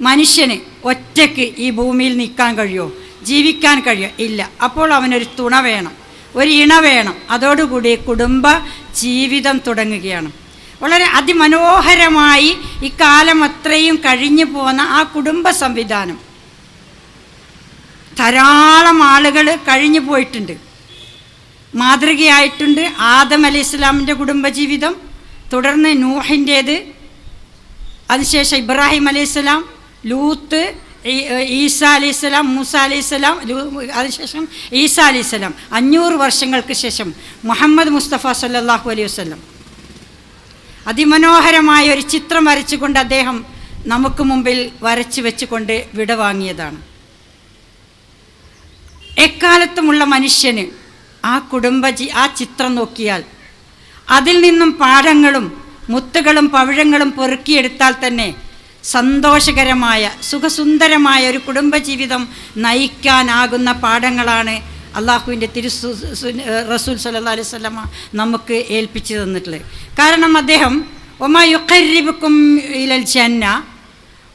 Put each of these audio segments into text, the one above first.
മനുഷ്യന് ഒറ്റയ്ക്ക് ഈ ഭൂമിയിൽ നിൽക്കാൻ കഴിയുമോ ജീവിക്കാൻ കഴിയുമോ ഇല്ല. അപ്പോൾ അവനൊരു തുണ വേണം ഒരു ഇണ വേണം. അതോടുകൂടി കുടുംബ ജീവിതം തുടങ്ങുകയാണ്. വളരെ അതിമനോഹരമായി ഇക്കാലം അത്രയും കഴിഞ്ഞു പോന്ന ആ കുടുംബ സംവിധാനം. ധാരാളം ആളുകൾ കഴിഞ്ഞു പോയിട്ടുണ്ട്. മാതൃകയായിട്ടുണ്ട് ആദം അലി ഇസ്ലാമിന്റെ കുടുംബജീവിതം തുടർന്ന് നൂഹിന്റേത് അതിനുശേഷം ഇബ്രാഹിം അലൈഹിസ്സലാം ലൂത്ത് ഈസ അലൈഹിസ്സലാം മൂസ അലൈഹിസ്സലാം അതിനുശേഷം ഈസ അലൈഹിസ്സലാം അഞ്ഞൂറ് വർഷങ്ങൾക്ക് ശേഷം മുഹമ്മദ് മുസ്തഫ സല്ലല്ലാഹു അലൈഹി വസ്ലം അതിമനോഹരമായ ഒരു ചിത്രം വരച്ചുകൊണ്ട് അദ്ദേഹം നമുക്ക് മുമ്പിൽ വരച്ചു വെച്ചുകൊണ്ട് വിടവാങ്ങിയതാണ് എക്കാലത്തുമുള്ള മനുഷ്യന് ആ കുടുംബജി ആ ചിത്രം നോക്കിയാൽ അതിൽ നിന്നും പാഠങ്ങളും മുത്തുകളും പവിഴങ്ങളും പെറുക്കിയെടുത്താൽ തന്നെ സന്തോഷകരമായ സുഖസുന്ദരമായ ഒരു കുടുംബജീവിതം നയിക്കാനാകുന്ന പാഠങ്ങളാണ് അള്ളാഹുവിന്റെ തിരുസു റസൂൽ സല്ലാ അലൈഹി സ്വലമ നമുക്ക് ഏൽപ്പിച്ചു തന്നിട്ടുള്ളത്. കാരണം അദ്ദേഹം ഒമാ യുഖരിബുക്കും ഇലൽ ജന്ന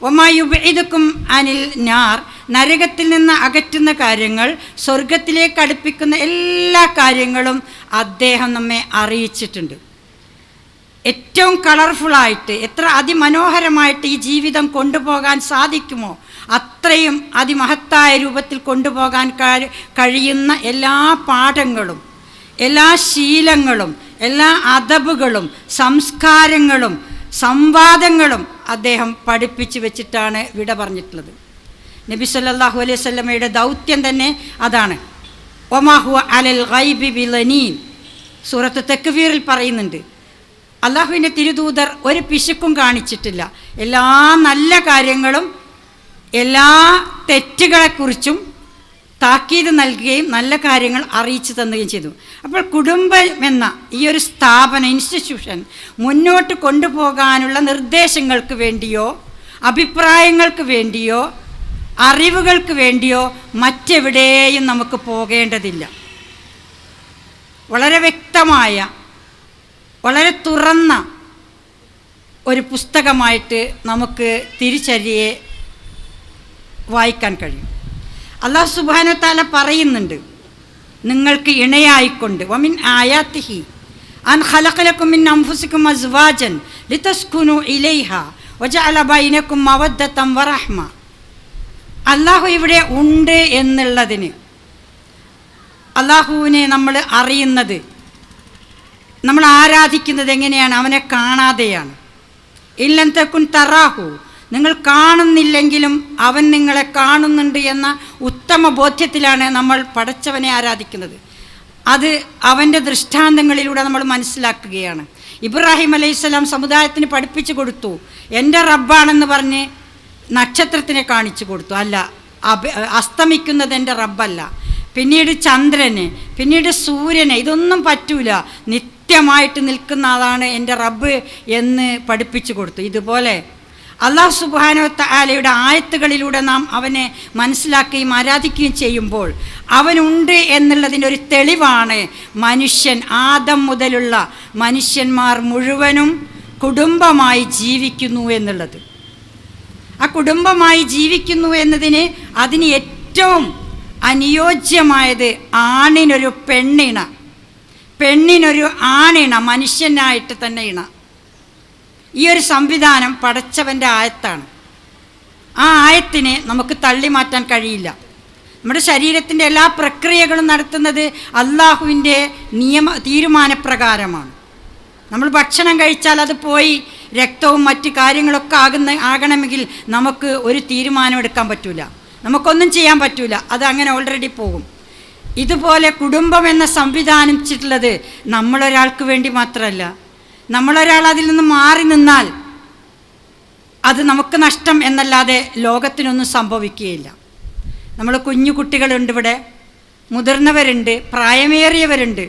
ഒമായുബിതുക്കും അനിൽ നാർ നരകത്തിൽ നിന്ന് അകറ്റുന്ന കാര്യങ്ങൾ സ്വർഗത്തിലേക്ക് അടുപ്പിക്കുന്ന എല്ലാ കാര്യങ്ങളും അദ്ദേഹം നമ്മെ അറിയിച്ചിട്ടുണ്ട്. ഏറ്റവും കളർഫുള്ളായിട്ട് എത്ര അതിമനോഹരമായിട്ട് ഈ ജീവിതം കൊണ്ടുപോകാൻ സാധിക്കുമോ അത്രയും അതിമഹത്തായ രൂപത്തിൽ കൊണ്ടുപോകാൻ കഴിയുന്ന എല്ലാ പാഠങ്ങളും എല്ലാ ശീലങ്ങളും എല്ലാ അതബുകളും സംസ്കാരങ്ങളും സംവാദങ്ങളും അദ്ദേഹം പഠിപ്പിച്ചു വെച്ചിട്ടാണ് വിട പറഞ്ഞിട്ടുള്ളത്. നബി സല്ലാഹു അലൈഹി വസല്ലമയുടെ ദൗത്യം തന്നെ അതാണ്. ഒമാഹു അലൽ ഗൈബി ബിലനീൻ സൂറത്ത് തെക്കുവീറിൽ പറയുന്നുണ്ട് അള്ളാഹുവിന്റെ തിരുദൂതർ ഒരു പിശുക്കും കാണിച്ചിട്ടില്ല. എല്ലാ നല്ല കാര്യങ്ങളും എല്ലാ തെറ്റുകളെക്കുറിച്ചും താക്കീത് നൽകുകയും നല്ല കാര്യങ്ങൾ അറിയിച്ചു തന്നുകയും ചെയ്തു. അപ്പോൾ കുടുംബം എന്ന ഈ ഒരു സ്ഥാപന ഇൻസ്റ്റിറ്റ്യൂഷൻ മുന്നോട്ട് കൊണ്ടുപോകാനുള്ള നിർദ്ദേശങ്ങൾക്ക് വേണ്ടിയോ അഭിപ്രായങ്ങൾക്ക് വേണ്ടിയോ അറിവുകൾക്ക് വേണ്ടിയോ മറ്റെവിടെയും നമുക്ക് പോകേണ്ടതില്ല. വളരെ വ്യക്തമായ വളരെ തുറന്ന ഒരു പുസ്തകമായിട്ട് നമുക്ക് തിരിച്ചരിയെ വായിക്കാൻ കഴിയും. അള്ളാഹു താല പറയുന്നുണ്ട് നിങ്ങൾക്ക് ഇണയായിക്കൊണ്ട് വമിൻ ആയാത്തിഹി അൻ ഖലഖലക്കും മിൻ അംഫുസിക്കും അസ്വാജൻ ലിതസ്കുനു ഇലൈഹ വജഅല ബൈനക്കും മവദ്ദത്തം വറഹ്മ. അള്ളാഹു ഇവിടെ ഉണ്ട് എന്നുള്ളതിന് അള്ളാഹുവിനെ നമ്മൾ അറിയുന്നത് നമ്മൾ ആരാധിക്കുന്നത് എങ്ങനെയാണ്? അവനെ കാണാതെയാണ്. ഇല്ലം തെക്കുൻ തറാഹു. നിങ്ങൾ കാണുന്നില്ലെങ്കിലും അവൻ നിങ്ങളെ കാണുന്നുണ്ട് എന്ന ഉത്തമ ബോധ്യത്തിലാണ് നമ്മൾ പടച്ചവനെ ആരാധിക്കുന്നത്. അത് അവന്റെ ദൃഷ്ടാന്തങ്ങളിലൂടെ നമ്മൾ മനസ്സിലാക്കുകയാണ്. ഇബ്രാഹിം അലൈഹിസ്സലാം സമുദായത്തിന് പഠിപ്പിച്ചു കൊടുത്തു. എന്റെ റബ്ബാണെന്ന് പറഞ്ഞ് നക്ഷത്രത്തിനെ കാണിച്ചു കൊടുത്തു. അല്ല അസ്തമിക്കുന്നത് എന്റെ റബ്ബല്ല. പിന്നീട് ചന്ദ്രന് പിന്നീട് സൂര്യന് ഇതൊന്നും പറ്റൂല. നിത്യമായിട്ട് നിൽക്കുന്ന ആളാണ് എന്റെ റബ്ബ് എന്ന് പഠിപ്പിച്ചു കൊടുത്തു. ഇതുപോലെ അള്ളാഹ് സുബാനോത്ത ആലയുടെ ആയത്തുകളിലൂടെ നാം അവനെ മനസ്സിലാക്കുകയും ആരാധിക്കുകയും ചെയ്യുമ്പോൾ അവനുണ്ട് എന്നുള്ളതിന്റെ ഒരു തെളിവാണ് മനുഷ്യൻ ആദം മുതലുള്ള മനുഷ്യന്മാർ മുഴുവനും കുടുംബമായി ജീവിക്കുന്നു എന്നുള്ളത്. ആ കുടുംബമായി ജീവിക്കുന്നു എന്നതിന് അതിന് ഏറ്റവും അനുയോജ്യമായത് ആണിനൊരു പെണ്ണിണ പെണ്ണിനൊരു ആണിണ മനുഷ്യനായിട്ട് തന്നെ ഇണ. ഈ ഒരു സംവിധാനം പടച്ചവന്റെ ആയത്താണ്. ആ ആയത്തിനെ നമുക്ക് തള്ളി മാറ്റാൻ കഴിയില്ല. നമ്മുടെ ശരീരത്തിന്റെ എല്ലാ പ്രക്രിയകളും നടത്തുന്നത് അള്ളാഹുവിന്റെ നിയമ തീരുമാനപ്രകാരമാണ്. നമ്മൾ ഭക്ഷണം കഴിച്ചാൽ അത് പോയി രക്തവും മറ്റ് കാര്യങ്ങളൊക്കെ ആകുന്ന ആകണമെങ്കിൽ നമുക്ക് ഒരു തീരുമാനം എടുക്കാൻ പറ്റൂല. നമുക്കൊന്നും ചെയ്യാൻ പറ്റില്ല അത് അങ്ങനെ ഓൾറെഡി പോകും. ഇതുപോലെ കുടുംബം എന്ന സംവിധാനിച്ചിട്ടുള്ളത് നമ്മളൊരാൾക്ക് വേണ്ടി മാത്രമല്ല. നമ്മളൊരാൾ അതിൽ നിന്ന് മാറി നിന്നാൽ അത് നമുക്ക് നഷ്ടം എന്നല്ലാതെ ലോകത്തിനൊന്നും സംഭവിക്കുകയില്ല. നമ്മൾ കുഞ്ഞു കുട്ടികളുണ്ട് ഇവിടെ. മുതിർന്നവരുണ്ട് പ്രായമേറിയവരുണ്ട്.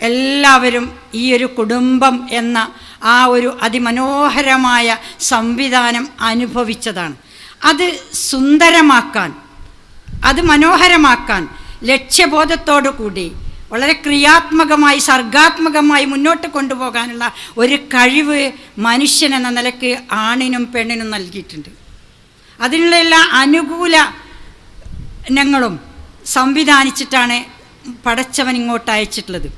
എല്ലാവരും ഈ ഒരു കുടുംബം എന്ന ആ ഒരു അതിമനോഹരമായ സംവിധാനം അനുഭവിച്ചതാണ്. അത് സുന്ദരമാക്കാൻ അത് മനോഹരമാക്കാൻ ലക്ഷ്യബോധത്തോടു കൂടി വളരെ ക്രിയാത്മകമായി സർഗാത്മകമായി മുന്നോട്ട് കൊണ്ടുപോകാനുള്ള ഒരു കഴിവ് മനുഷ്യൻ എന്ന നിലയ്ക്ക് ആണിനും പെണ്ണിനും നൽകിയിട്ടുണ്ട്. അതിനുള്ള എല്ലാ അനുകൂല ഞങ്ങളും സംവിധാനിച്ചിട്ടാണ് പടച്ചവൻ ഇങ്ങോട്ട് അയച്ചിട്ടുള്ളത്.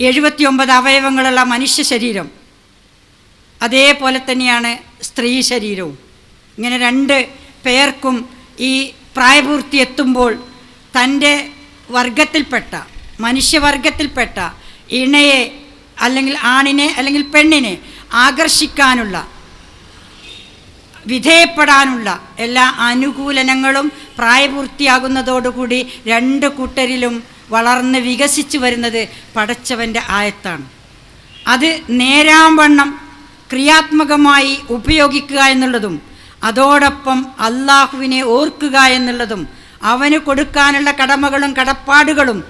എഴുപത്തിയൊമ്പത് അവയവങ്ങളുള്ള മനുഷ്യ ശരീരം അതേപോലെ തന്നെയാണ് സ്ത്രീ ശരീരവും. ഇങ്ങനെ രണ്ട് പേർക്കും ഈ പ്രായപൂർത്തി എത്തുമ്പോൾ തന്റെ വർഗത്തിൽപ്പെട്ട മനുഷ്യവർഗത്തിൽപ്പെട്ട ഇണയെ അല്ലെങ്കിൽ ആണിനെ അല്ലെങ്കിൽ പെണ്ണിനെ ആകർഷിക്കാനുള്ള വിധേയപ്പെടാനുള്ള എല്ലാ അനുകൂലനങ്ങളും പ്രായപൂർത്തിയാകുന്നതോടുകൂടി രണ്ട് കൂട്ടരിലും വളർന്ന് വികസിച്ചു വരുന്നത് പടച്ചവന്റെ ആയത്താണ്. അത് നേരാവണ്ണം ക്രിയാത്മകമായി ഉപയോഗിക്കുക എന്നുള്ളതും അതോടൊപ്പം അള്ളാഹുവിനെ ഓർക്കുക എന്നുള്ളതും അവന് കൊടുക്കാനുള്ള കടമകളും കടപ്പാടുകളും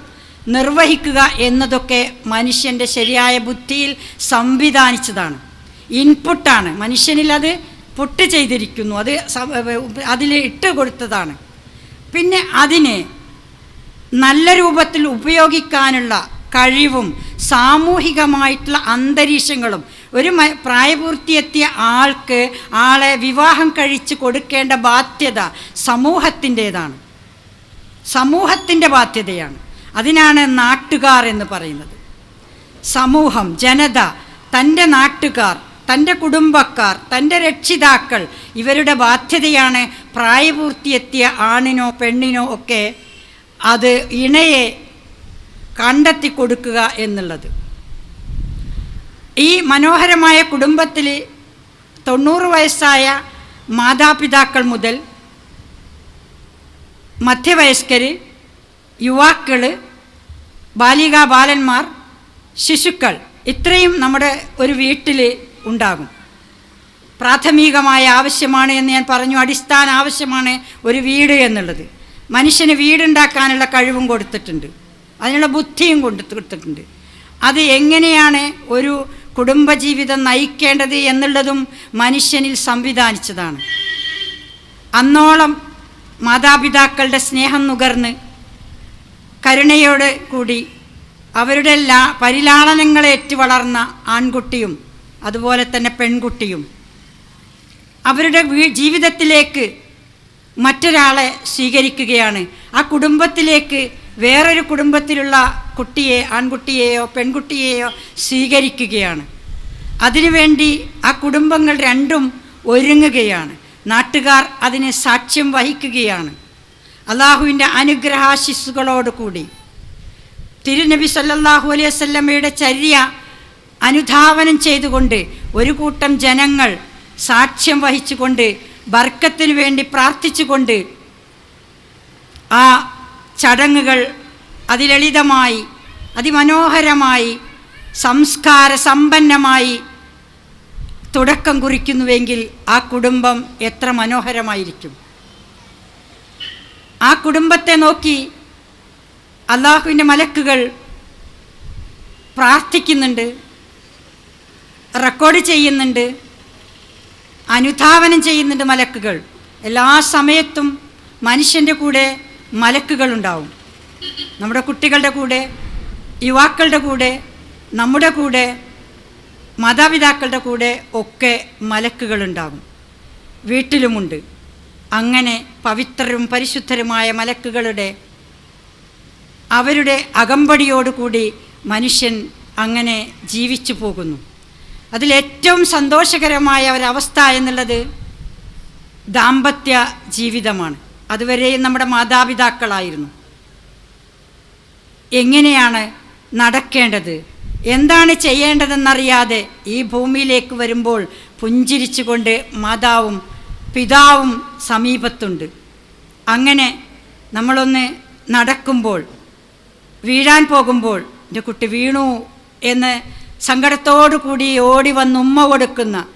നിർവഹിക്കുക എന്നതൊക്കെ മനുഷ്യന്റെ ശരിയായ ബുദ്ധിയിൽ സംവിധാനിച്ചതാണ്. ഇൻപുട്ടാണ്. മനുഷ്യനിൽ അത് പൊട്ട് ചെയ്തിരിക്കുന്നു. അത് അതിൽ ഇട്ട് കൊടുത്തതാണ്. പിന്നെ അതിനെ നല്ല രൂപത്തിൽ ഉപയോഗിക്കാനുള്ള കഴിവും സാമൂഹികമായിട്ടുള്ള അന്തരീക്ഷങ്ങളും ഒരു പ്രായപൂർത്തിയെത്തിയ ആൾക്ക് ആളെ വിവാഹം കഴിച്ച് കൊടുക്കേണ്ട ബാധ്യത സമൂഹത്തിന്റേതാണ്. സമൂഹത്തിന്റെ ബാധ്യതയാണ്. അതിനാണ് നാട്ടുകാർ എന്ന് പറയുന്നത്. സമൂഹം ജനത തന്റെ നാട്ടുകാർ തന്റെ കുടുംബക്കാർ തന്റെ രക്ഷിതാക്കൾ ഇവരുടെ ബാധ്യതയാണ് പ്രായപൂർത്തിയെത്തിയ ആണിനോ പെണ്ണിനോ ഒക്കെ അത് ഇണയെ കണ്ടെത്തി കൊടുക്കുക എന്നുള്ളത്. ഈ മനോഹരമായ കുടുംബത്തിൽ തൊണ്ണൂറ് വയസ്സായ മാതാപിതാക്കൾ മുതൽ മധ്യവയസ്കർ യുവാക്കൾ ബാലികാ ബാലന്മാർ ശിശുക്കൾ ഇത്രയും നമ്മുടെ ഒരു വീട്ടിൽ ഉണ്ടാകും. പ്രാഥമികമായ ആവശ്യമാണ് എന്ന് ഞാൻ പറഞ്ഞു. അടിസ്ഥാന ആവശ്യമാണ് ഒരു വീട് എന്നുള്ളത്. മനുഷ്യന് വീടുണ്ടാക്കാനുള്ള കഴിവും കൊടുത്തിട്ടുണ്ട്. അതിനുള്ള ബുദ്ധിയും കൊടുത്തിട്ടുണ്ട്. അത് എങ്ങനെയാണ് ഒരു കുടുംബജീവിതം നയിക്കേണ്ടത് എന്നുള്ളതും മനുഷ്യനിൽ സംവിധാനിച്ചതാണ്. അന്നോളം മാതാപിതാക്കളുടെ സ്നേഹം നുകർന്ന് കരുണയോടെ കൂടി അവരുടെ ലാ പരിലാളനങ്ങളേറ്റ് വളർന്ന ആൺകുട്ടിയും അതുപോലെ തന്നെ പെൺകുട്ടിയും അവരുടെ ജീവിതത്തിലേക്ക് മറ്റൊരാളെ സ്വീകരിക്കുകയാണ്. ആ കുടുംബത്തിലേക്ക് വേറൊരു കുടുംബത്തിലുള്ള കുട്ടിയെ ആൺകുട്ടിയെയോ പെൺകുട്ടിയെയോ സ്വീകരിക്കുകയാണ്. അതിനുവേണ്ടി ആ കുടുംബങ്ങൾ രണ്ടും ഒരുങ്ങുകയാണ്. നാട്ടുകാർ അതിന് സാക്ഷ്യം വഹിക്കുകയാണ്. അള്ളാഹുവിന്റെ അനുഗ്രഹാശിസ്സുകളോടുകൂടി തിരുനബി സല്ലാഹു അലൈഹി വസല്ലമയുടെ ചര്യ അനുധാവനം ചെയ്തുകൊണ്ട് ഒരു കൂട്ടം ജനങ്ങൾ സാക്ഷ്യം വഹിച്ചുകൊണ്ട് ബർക്കത്തിനു വേണ്ടി പ്രാർത്ഥിച്ചുകൊണ്ട് ആ ചടങ്ങുകൾ അതിലളിതമായി അതിമനോഹരമായി സംസ്കാര സമ്പന്നമായി തുടക്കം കുറിക്കുന്നുവെങ്കിൽ ആ കുടുംബം എത്ര മനോഹരമായിരിക്കും. ആ കുടുംബത്തെ നോക്കി അള്ളാഹുവിന്റെ മലക്കുകൾ പ്രാർത്ഥിക്കുന്നുണ്ട് റെക്കോർഡ് ചെയ്യുന്നുണ്ട് അനുധാവനം ചെയ്യുന്നുണ്ട് മലക്കുകൾ. എല്ലാ സമയത്തും മനുഷ്യന്റെ കൂടെ മലക്കുകളുണ്ടാവും. നമ്മുടെ കുട്ടികളുടെ കൂടെ യുവാക്കളുടെ കൂടെ നമ്മുടെ കൂടെ മാതാപിതാക്കളുടെ കൂടെ ഒക്കെ മലക്കുകളുണ്ടാകും. വീട്ടിലുമുണ്ട്. അങ്ങനെ പവിത്രരും പരിശുദ്ധരുമായ മലക്കുകളുടെ അവരുടെ അകമ്പടിയോടുകൂടി മനുഷ്യൻ അങ്ങനെ ജീവിച്ചു പോകുന്നു. അതിലേറ്റവും സന്തോഷകരമായ ഒരവസ്ഥ എന്നുള്ളത് ദാമ്പത്യ ജീവിതമാണ്. അതുവരെയും നമ്മുടെ മാതാപിതാക്കളായിരുന്നു. എങ്ങനെയാണ് നടക്കേണ്ടത്? എന്താണ് ചെയ്യേണ്ടതെന്നറിയാതെ ഈ ഭൂമിയിലേക്ക് വരുമ്പോൾ പുഞ്ചിരിച്ചുകൊണ്ട് മാതാവും പിതാവും സമീപത്തുണ്ട്. അങ്ങനെ നമ്മളൊന്ന് നടക്കുമ്പോൾ വീഴാൻ പോകുമ്പോൾ എന്റെ കുട്ടി വീണു എന്ന് സങ്കടത്തോടു കൂടി ഓടി വന്ന് ഉമ്മ കൊടുക്കുന്ന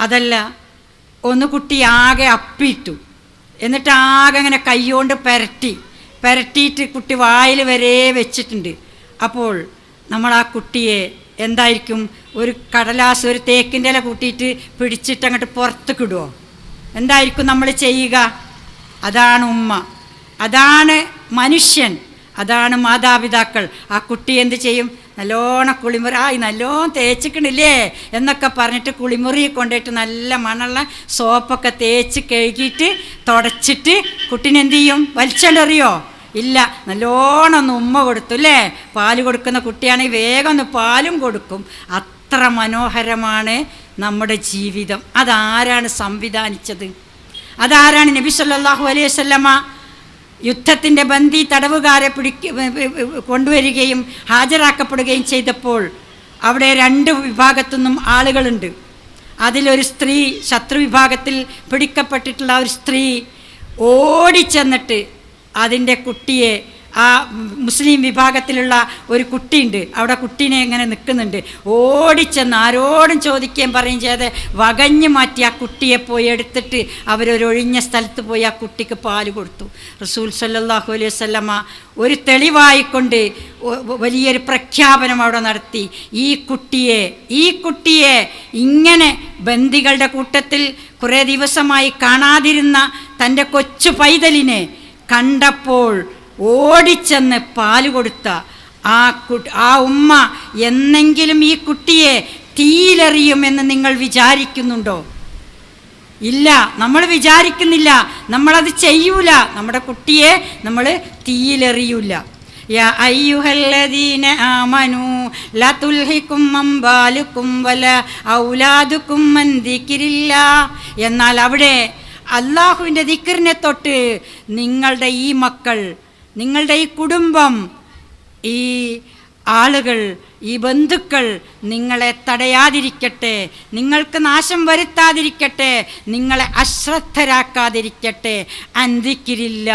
അതല്ല ഒന്ന് കുട്ടി ആകെ അപ്പിട്ടു എന്നിട്ട് ആകെ അങ്ങനെ കൈകൊണ്ട് പെരട്ടി. പെരട്ടിയിട്ട് കുട്ടി വായിൽ വരെ വെച്ചിട്ടുണ്ട്. അപ്പോൾ നമ്മൾ ആ കുട്ടിയെ എന്തായിരിക്കും? ഒരു കടലാസ് ഒരു തേക്കിന്റെ ഇല കൂട്ടിയിട്ട് പിടിച്ചിട്ട് അങ്ങോട്ട് പുറത്തേക്ക് ഇടുമോ എന്തായിരിക്കും നമ്മൾ ചെയ്യുക? അതാണ് ഉമ്മ. അതാണ് മനുഷ്യൻ. അതാണ് മാതാപിതാക്കൾ. ആ കുട്ടി എന്ത് ചെയ്യും? നല്ലോണം കുളിമുറി ആ നല്ലോണം തേച്ചിക്കണില്ലേ? എന്നൊക്കെ പറഞ്ഞിട്ട് കുളിമുറി കൊണ്ടിട്ട് നല്ല മണുള്ള സോപ്പൊക്കെ തേച്ച് കഴുകിയിട്ട് തുടച്ചിട്ട് കുട്ടിനെന്ത് ചെയ്യും? വലിച്ചെറിയോ ഇല്ല നല്ലോണം ഒന്ന് ഉമ്മ കൊടുത്തു അല്ലേ പാൽ കൊടുക്കുന്ന കുട്ടിയാണെങ്കിൽ വേഗം ഒന്ന് പാലും കൊടുക്കും. അത്ര മനോഹരമാണ് നമ്മുടെ ജീവിതം. അതാരാണ് സംവിധാനിച്ചത്? അതാരാണ് നബി സല്ലാഹു അലൈഹി സ്വല്ലമ്മ യുദ്ധത്തിന്റെ ബന്ദി തടവുകാരെ പിടിക്ക കൊണ്ടുവരികയും ഹാജരാക്കപ്പെടുകയും ചെയ്തപ്പോൾ അവിടെ രണ്ട് വിഭാഗത്തുനിന്നും ആളുകളുണ്ട്. അതിലൊരു സ്ത്രീ ശത്രു വിഭാഗത്തിൽ പിടിക്കപ്പെട്ടിട്ടുള്ള ഒരു സ്ത്രീ ഓടിച്ചെന്നിട്ട് അതിന്റെ കുട്ടിയെ ആ മുസ്ലിം വിഭാഗത്തിലുള്ള ഒരു കുട്ടിയുണ്ട്. അവിടെ കുട്ടീനെ ഇങ്ങനെ നിൽക്കുന്നുണ്ട്. ഓടിച്ചെന്ന് ആരോടും ചോദിക്കുകയും പറയും ചെയ്ത് വകഞ്ഞു മാറ്റി ആ കുട്ടിയെ പോയി എടുത്തിട്ട് അവരൊരൊഴിഞ്ഞ സ്ഥലത്ത് പോയി ആ കുട്ടിക്ക് പാൽ കൊടുത്തു. റസൂൽ സല്ലാഹു അലൈഹി വസല്ലമ ഒരു തെളിവായിക്കൊണ്ട് വലിയൊരു പ്രഖ്യാപനം അവിടെ നടത്തി. ഈ കുട്ടിയെ ഈ കുട്ടിയെ ഇങ്ങനെ ബന്ദികളുടെ കൂട്ടത്തിൽ കുറേ ദിവസമായി കാണാതിരുന്ന തന്റെ കൊച്ചു പൈതലിനെ കണ്ടപ്പോൾ ഓടിച്ചെന്ന് പാൽ കൊടുത്ത ആ ആ ഉമ്മ എന്നെങ്കിലും ഈ കുട്ടിയെ തീയിലെറിയുമെന്ന് നിങ്ങൾ വിചാരിക്കുന്നുണ്ടോ? ഇല്ല നമ്മൾ വിചാരിക്കുന്നില്ല. നമ്മളത് ചെയ്യൂല. നമ്മുടെ കുട്ടിയെ നമ്മൾ തീയിലെറിയൂല. എന്നാൽ അവിടെ അള്ളാഹുവിന്റെ ദിക്കറിനെ തൊട്ട് നിങ്ങളുടെ ഈ മക്കൾ നിങ്ങളുടെ ഈ കുടുംബം ഈ ആളുകൾ ഈ ബന്ധുക്കൾ നിങ്ങളെ തടയാതിരിക്കട്ടെ നിങ്ങൾക്ക് നാശം വരുത്താതിരിക്കട്ടെ നിങ്ങളെ അശ്രദ്ധരാക്കാതിരിക്കട്ടെ. അന്തിക്കിരില്ല.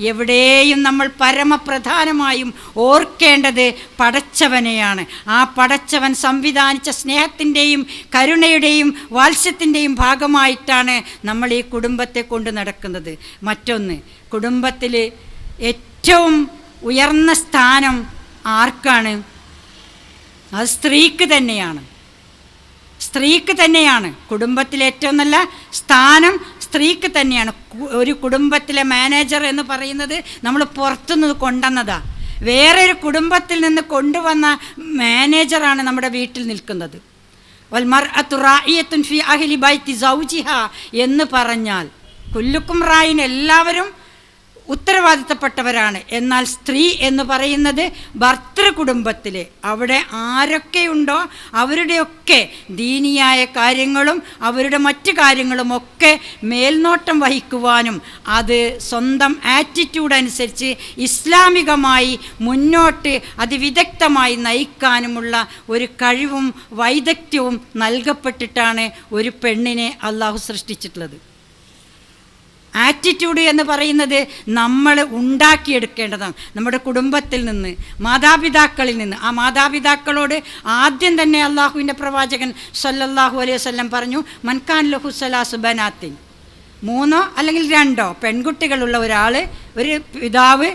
എവിടെയും നമ്മൾ പരമപ്രധാനമായും ഓർക്കേണ്ടത് പടച്ചവനെയാണ്. ആ പടച്ചവൻ സംവിധാനിച്ച സ്നേഹത്തിന്റെയും കരുണയുടെയും വാത്സ്യത്തിന്റെയും ഭാഗമായിട്ടാണ് നമ്മൾ ഈ കുടുംബത്തെ കൊണ്ട് നടക്കുന്നത്. മറ്റൊന്ന് കുടുംബത്തിൽ ഏറ്റവും ഉയർന്ന സ്ഥാനം ആർക്കാണ്? അത് സ്ത്രീക്ക് തന്നെയാണ്. സ്ത്രീക്ക് തന്നെയാണ്. കുടുംബത്തിലെ ഏറ്റവും നല്ല സ്ഥാനം സ്ത്രീക്ക് തന്നെയാണ്. ഒരു കുടുംബത്തിലെ മാനേജർ എന്ന് പറയുന്നത് നമ്മൾ പുറത്തുനിന്ന് കൊണ്ടുവന്നതാണ് വേറെ ഒരു കുടുംബത്തിൽ നിന്ന് കൊണ്ടുവന്ന മാനേജറാണ് നമ്മുടെ വീട്ടിൽ നിൽക്കുന്നത്. ബൈത്തി എന്ന് പറഞ്ഞാൽ കുല്ലുക്കും റായിൻ എല്ലാവരും ഉത്തരവാദിത്തപ്പെട്ടവരാണ്. എന്നാൽ സ്ത്രീ എന്ന് പറയുന്നത് ഭർത്തൃ കുടുംബത്തിലെ അവിടെ ആരൊക്കെയുണ്ടോ അവരുടെയൊക്കെ ദീനിയായ കാര്യങ്ങളും അവരുടെ മറ്റു കാര്യങ്ങളും ഒക്കെ മേൽനോട്ടം വഹിക്കുവാനും അത് സ്വന്തം ആറ്റിറ്റ്യൂഡ് അനുസരിച്ച് ഇസ്ലാമികമായി മുന്നോട്ട് അതിവിദഗ്ധമായി നയിക്കാനുമുള്ള ഒരു കഴിവും വൈദഗ്ധ്യവും നൽകപ്പെട്ടിട്ടാണ് ഒരു പെണ്ണിനെ അള്ളാഹു സൃഷ്ടിച്ചിട്ടുള്ളത്. ആറ്റിറ്റ്യൂഡ് എന്ന് പറയുന്നത് നമ്മൾ ഉണ്ടാക്കിയെടുക്കേണ്ടതാണ്. നമ്മുടെ കുടുംബത്തിൽ നിന്ന് മാതാപിതാക്കളിൽ നിന്ന്. ആ മാതാപിതാക്കളോട് ആദ്യം തന്നെ അള്ളാഹുവിന്റെ പ്രവാചകൻ സല്ലല്ലാഹു അലൈഹി വസല്ലം പറഞ്ഞു മൻഖാൻ ലഹു സലാസു ബനാത്തിൻ. മൂന്നോ അല്ലെങ്കിൽ രണ്ടോ പെൺകുട്ടികളുള്ള ഒരാൾ ഒരു പിതാവ്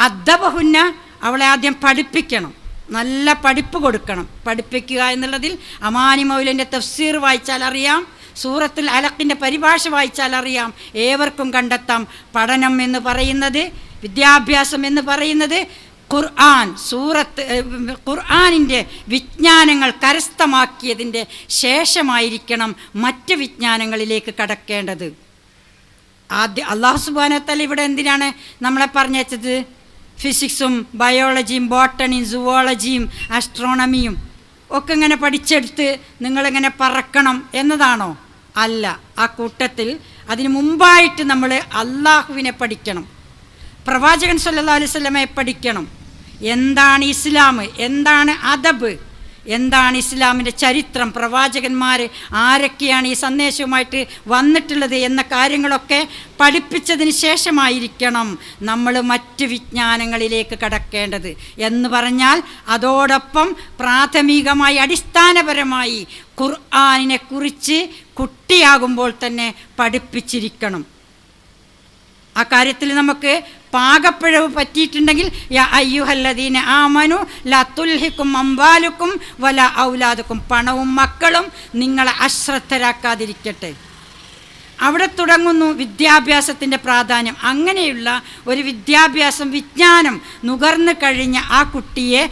അദ്ദബഹുന്ന അവളെ ആദ്യം പഠിപ്പിക്കണം. നല്ല പഠിപ്പ് കൊടുക്കണം. പഠിപ്പിക്കുക എന്നുള്ളതിൽ അമാനി മൗലിന്റെ തഫ്സീർ വായിച്ചാൽ അറിയാം. സൂറത്തിൽ അലക്കിന്റെ പരിഭാഷ വായിച്ചാൽ അറിയാം. ഏവർക്കും കണ്ടെത്താം പഠനം എന്ന് പറയുന്നത് വിദ്യാഭ്യാസം എന്ന് പറയുന്നത് ഖുർആൻ സൂറത്ത് ഖുർആാനിന്റെ വിജ്ഞാനങ്ങൾ കരസ്ഥമാക്കിയതിന്റെ ശേഷമായിരിക്കണം മറ്റ് വിജ്ഞാനങ്ങളിലേക്ക് കടക്കേണ്ടത്. ആദ്യ അള്ളാഹു സുബാനത്തല്ല ഇവിടെ എന്തിനാണ് നമ്മളെ പറഞ്ഞത് ഫിസിക്സും ബയോളജിയും ബോട്ടണിയും സുവോളജിയും ആസ്ട്രോണമിയും ഒക്കെ ഇങ്ങനെ പഠിച്ചെടുത്ത് നിങ്ങളിങ്ങനെ പറക്കണം എന്നതാണോ? അല്ല ആ കൂട്ടത്തിൽ അതിനു മുമ്പായിട്ട് നമ്മൾ അള്ളാഹുവിനെ പഠിക്കണം. പ്രവാചകൻ സല്ലാ അലൈഹി വസല്ലമയെ പഠിക്കണം. എന്താണ് ഇസ്ലാം എന്താണ് അദബ്? എന്താണ് ഇസ്ലാമിന്റെ ചരിത്രം? പ്രവാചകന്മാർ ആരൊക്കെയാണ് ഈ സന്ദേശവുമായിട്ട് വന്നിട്ടുള്ളത് എന്ന കാര്യങ്ങളൊക്കെ പഠിപ്പിച്ചതിന് ശേഷമായിരിക്കണം നമ്മൾ മറ്റ് വിജ്ഞാനങ്ങളിലേക്ക് കടക്കേണ്ടത്. എന്ന് പറഞ്ഞാൽ അതോടൊപ്പം പ്രാഥമികമായി അടിസ്ഥാനപരമായി ഖുർആാനിനെ കുറിച്ച് കുട്ടിയാകുമ്പോൾ തന്നെ പഠിപ്പിച്ചിരിക്കണം. ആ കാര്യത്തിൽ നമുക്ക് പാകപ്പിഴവ് പറ്റിയിട്ടുണ്ടെങ്കിൽ അയ്യുഹല്ലദീന ആമനു ലത്തുൽഹിക്കും അമ്പാലുക്കും വല ഔലാദുക്കും പണവും മക്കളും നിങ്ങളെ അശ്രദ്ധരാക്കാതിരിക്കട്ടെ. അവിടെ തുടങ്ങുന്നു വിദ്യാഭ്യാസത്തിന്റെ പ്രാധാന്യം. അങ്ങനെയുള്ള ഒരു വിദ്യാഭ്യാസം വിജ്ഞാനം നുകർന്നു കഴിഞ്ഞ ആ കുട്ടിയെ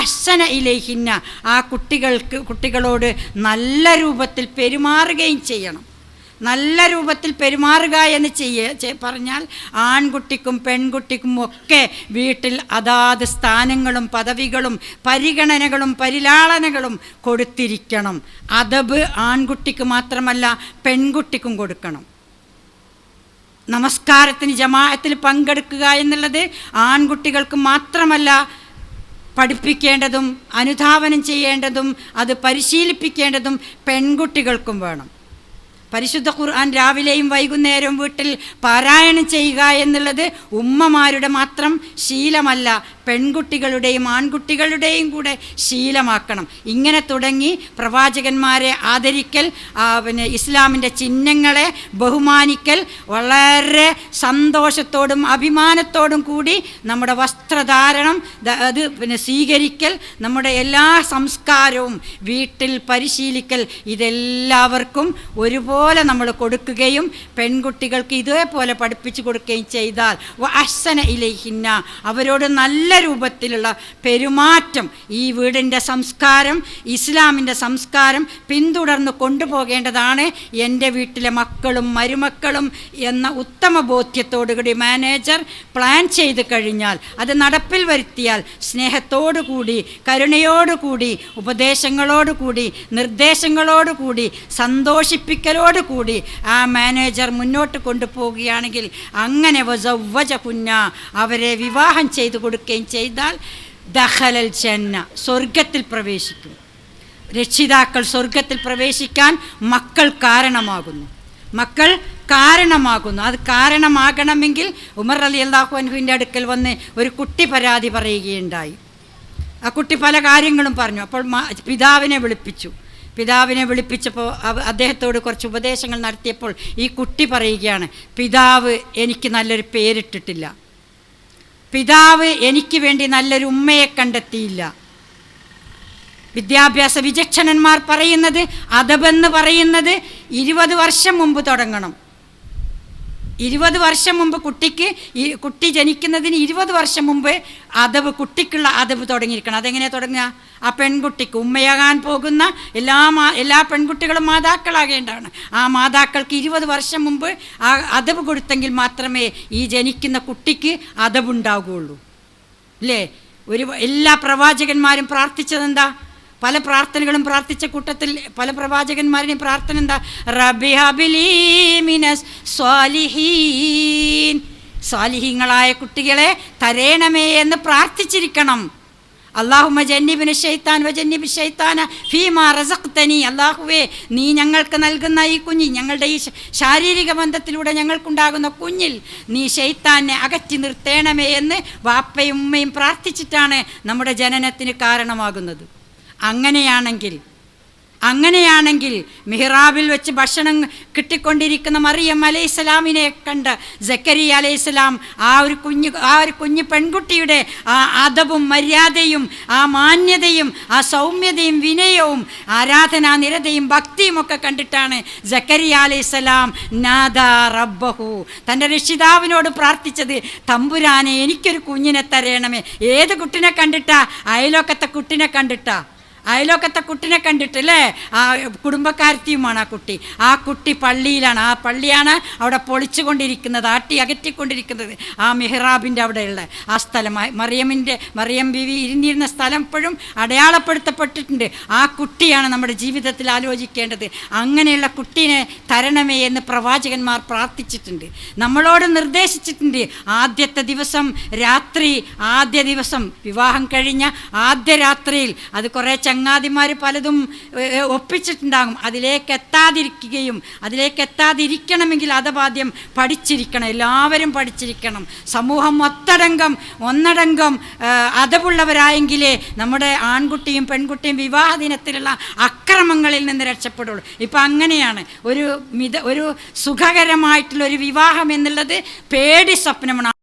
അശ്വന ഇലേഹിന്ന ആ കുട്ടികൾക്ക് കുട്ടികളോട് നല്ല രൂപത്തിൽ പെരുമാറുകയും ചെയ്യണം. നല്ല രൂപത്തിൽ പെരുമാറുക എന്ന് ചെയ്യ പറഞ്ഞാൽ ആൺകുട്ടിക്കും പെൺകുട്ടിക്കും ഒക്കെ വീട്ടിൽ അതാത് സ്ഥാനങ്ങളും പദവികളും പരിഗണനകളും പരിലാളനകളും കൊടുത്തിരിക്കണം. അതബ് ആൺകുട്ടിക്ക് മാത്രമല്ല പെൺകുട്ടിക്കും കൊടുക്കണം. നമസ്കാരത്തിന് ജമാഅത്തിൽ പങ്കെടുക്കുക എന്നുള്ളത് ആൺകുട്ടികൾക്ക് മാത്രമല്ല പഠിപ്പിക്കേണ്ടതും അനുധാവനം ചെയ്യേണ്ടതും അത് പരിശീലിപ്പിക്കേണ്ടതും പെൺകുട്ടികൾക്കും വേണം. പരിശുദ്ധ ഖുർആൻ രാവിലെയും വൈകുന്നേരവും വീട്ടിൽ പാരായണം ചെയ്യുക എന്നുള്ളത് ഉമ്മമാരുടെ മാത്രം ശീലമല്ല. പെൺകുട്ടികളുടെയും ആൺകുട്ടികളുടെയും കൂടെ ശീലമാക്കണം. ഇങ്ങനെ തുടങ്ങി പ്രവാചകന്മാരെ ആദരിക്കൽ പിന്നെ ഇസ്ലാമിന്റെ ചിഹ്നങ്ങളെ ബഹുമാനിക്കൽ വളരെ സന്തോഷത്തോടും അഭിമാനത്തോടും കൂടി നമ്മുടെ വസ്ത്രധാരണം അത് പിന്നെ സ്വീകരിക്കൽ നമ്മുടെ എല്ലാ സംസ്കാരവും വീട്ടിൽ പരിശീലിക്കൽ. ഇതെല്ലാവർക്കും ഒരുപോലെ നമ്മൾ കൊടുക്കുകയും പെൺകുട്ടികൾക്ക് ഇതേപോലെ പഠിപ്പിച്ചു കൊടുക്കുകയും ചെയ്താൽ അഹ്സന ഇലഹിന്ന അവരോട് നല്ല രൂപത്തിലുള്ള പെരുമാറ്റം ഈ വീടിന്റെ സംസ്കാരം ഇസ്ലാമിന്റെ സംസ്കാരം പിന്തുടർന്ന് കൊണ്ടുപോകേണ്ടതാണ്. എന്റെ വീട്ടിലെ മക്കളും മരുമക്കളും എന്ന ഉത്തമ ബോധ്യത്തോടുകൂടി മാനേജർ പ്ലാൻ ചെയ്ത് കഴിഞ്ഞാൽ അത് നടപ്പിൽ വരുത്തിയാൽ സ്നേഹത്തോടുകൂടി കരുണയോടുകൂടി ഉപദേശങ്ങളോടുകൂടി നിർദ്ദേശങ്ങളോടുകൂടി സന്തോഷിപ്പിക്കലോടുകൂടി ആ മാനേജർ മുന്നോട്ട് കൊണ്ടുപോവുകയാണെങ്കിൽ അങ്ങനെ വജവജ കുഞ്ഞ അവരെ വിവാഹം ചെയ്തു കൊടുക്കുകയും ചെയ്താൽ ദഹലൽ ചെന്ന സ്വർഗത്തിൽ പ്രവേശിക്കും. രക്ഷിതാക്കൾ സ്വർഗത്തിൽ പ്രവേശിക്കാൻ മക്കൾ കാരണമാകുന്നു. മക്കൾ കാരണമാകുന്നു. അത് കാരണമാകണമെങ്കിൽ ഉമർ അലി അള്ളാഹു അനുഹുവിന്റെ അടുക്കൽ വന്ന് ഒരു കുട്ടി പരാതി പറയുകയുണ്ടായി. ആ കുട്ടി പല കാര്യങ്ങളും പറഞ്ഞു. അപ്പോൾ പിതാവിനെ വിളിപ്പിച്ചു. പിതാവിനെ വിളിപ്പിച്ചപ്പോൾ അദ്ദേഹത്തോട് കുറച്ച് ഉപദേശങ്ങൾ നടത്തിയപ്പോൾ ഈ കുട്ടി പറയുകയാണ് പിതാവ് എനിക്ക് നല്ലൊരു പേരിട്ടിട്ടില്ല. പിതാവ് എനിക്ക് വേണ്ടി നല്ലൊരു ഉമ്മയെ കണ്ടെത്തിയില്ല. വിദ്യാഭ്യാസ വിചക്ഷണന്മാർ പറയുന്നത് അതബെന്ന് പറയുന്നത് ഇരുപത് വർഷം മുമ്പ് തുടങ്ങണം. ഇരുപത് വർഷം മുമ്പ് കുട്ടിക്ക് ഈ കുട്ടി ജനിക്കുന്നതിന് ഇരുപത് വർഷം മുമ്പ് അതവ് കുട്ടിക്കുള്ള അതവ് തുടങ്ങിയിരിക്കണം. അതെങ്ങനെ തുടങ്ങുക? ആ പെൺകുട്ടിക്ക് ഉമ്മയാകാൻ പോകുന്ന എല്ലാ മാ എല്ലാ പെൺകുട്ടികളും മാതാക്കളാകേണ്ടതാണ്. ആ മാതാക്കൾക്ക് ഇരുപത് വർഷം മുമ്പ് ആ അതവ് കൊടുത്തെങ്കിൽ മാത്രമേ ഈ ജനിക്കുന്ന കുട്ടിക്ക് അതവുണ്ടാകുകയുള്ളൂ അല്ലേ ഒരു എല്ലാ പ്രവാചകന്മാരും പ്രാർത്ഥിച്ചതെന്താ? പല പ്രാർത്ഥനകളും പ്രാർത്ഥിച്ച കൂട്ടത്തിൽ പല പ്രവാചകന്മാരുടെയും പ്രാർത്ഥന എന്താ? റബി ഹബിലി മിനസ് സ്വാലിഹീൻ. സ്വാലിഹീങ്ങളായ കുട്ടികളെ തരേണമേ എന്ന് പ്രാർത്ഥിച്ചിരിക്കണം. അള്ളാഹുമ ജന്നിബിന് ഷെയ്ത്താൻ വ ജന്നിബി ഷെയ്ത്താന ഫീമാ റസഖ്തനി. അള്ളാഹുവേ നീ ഞങ്ങൾക്ക് നൽകുന്ന ഈ കുഞ്ഞി ഞങ്ങളുടെ ഈ ശാരീരിക ബന്ധത്തിലൂടെ ഞങ്ങൾക്കുണ്ടാകുന്ന കുഞ്ഞിൽ നീ ഷെയ്ത്താനെ അകറ്റി നിർത്തേണമേ എന്ന് വാപ്പയും ഉമ്മയും പ്രാർത്ഥിച്ചിട്ടാണ് നമ്മുടെ ജനനത്തിന് കാരണമാകുന്നത്. അങ്ങനെയാണെങ്കിൽ അങ്ങനെയാണെങ്കിൽ മിഹ്റാബിൽ വെച്ച് ഭക്ഷണം കിട്ടിക്കൊണ്ടിരിക്കുന്ന മറിയം അലൈഹിസ്സലാമിനെ കണ്ട് ജക്കരിയ അലൈഹിസ്സലാം ആ ഒരു കുഞ്ഞു ആ ഒരു കുഞ്ഞു പെൺകുട്ടിയുടെ ആ അതവും മര്യാദയും ആ മാന്യതയും ആ സൗമ്യതയും വിനയവും ആരാധനാ നിരതയും ഭക്തിയും ഒക്കെ കണ്ടിട്ടാണ് ജക്കരിയ അലൈഹിസ്സലാം നാദ റബ്ബഹു. തന്റെ രക്ഷിതാവിനോട് പ്രാർത്ഥിച്ചത് തമ്പുരാനെ എനിക്കൊരു കുഞ്ഞിനെ തരയണമേ ഏത് കുട്ടിനെ കണ്ടിട്ടാ? അയലോക്കത്തെ കുട്ടിനെ കണ്ടിട്ടാ? അയലോക്കത്തെ കുട്ടിനെ കണ്ടിട്ടില്ലേ? ആ കുടുംബക്കാരത്തിയുമാണ് ആ കുട്ടി. ആ കുട്ടി പള്ളിയിലാണ്. ആ പള്ളിയാണ് അവിടെ പൊളിച്ചുകൊണ്ടിരിക്കുന്നത് ആട്ടി അകറ്റിക്കൊണ്ടിരിക്കുന്നത്. ആ മെഹ്റാബിന്റെ അവിടെയുള്ള ആ സ്ഥലം. മറിയമ്മിന്റെ മറിയം ബിവി ഇരുന്നിരുന്ന സ്ഥലം ഇപ്പോഴും അടയാളപ്പെടുത്തപ്പെട്ടിട്ടുണ്ട്. ആ കുട്ടിയാണ് നമ്മുടെ ജീവിതത്തിൽ ആലോചിക്കേണ്ടത്. അങ്ങനെയുള്ള കുട്ടീനെ തരണമേ എന്ന് പ്രവാചകന്മാർ പ്രാർത്ഥിച്ചിട്ടുണ്ട്. നമ്മളോട് നിർദ്ദേശിച്ചിട്ടുണ്ട് ആദ്യത്തെ ദിവസം രാത്രി ആദ്യ ദിവസം വിവാഹം കഴിഞ്ഞ ആദ്യ രാത്രിയിൽ അത് കുറേ ചങ്ങാതിമാർ പലതും ഒപ്പിച്ചിട്ടുണ്ടാകും. അതിലേക്ക് എത്താതിരിക്കുകയും അതിലേക്ക് എത്താതിരിക്കണമെങ്കിൽ അതപാദ്യം പഠിച്ചിരിക്കണം. എല്ലാവരും പഠിച്ചിരിക്കണം. സമൂഹം ഒത്തടങ്കം ഒന്നടങ്കം അതവുള്ളവരായെങ്കിലേ നമ്മുടെ ആൺകുട്ടിയും പെൺകുട്ടിയും വിവാഹ ദിനത്തിലുള്ള അക്രമങ്ങളിൽ നിന്ന് രക്ഷപ്പെടുള്ളൂ. ഇപ്പം അങ്ങനെയാണ്. ഒരു മിത ഒരു സുഖകരമായിട്ടുള്ള ഒരു വിവാഹം എന്നുള്ളത് പേടി സ്വപ്നമാണ്.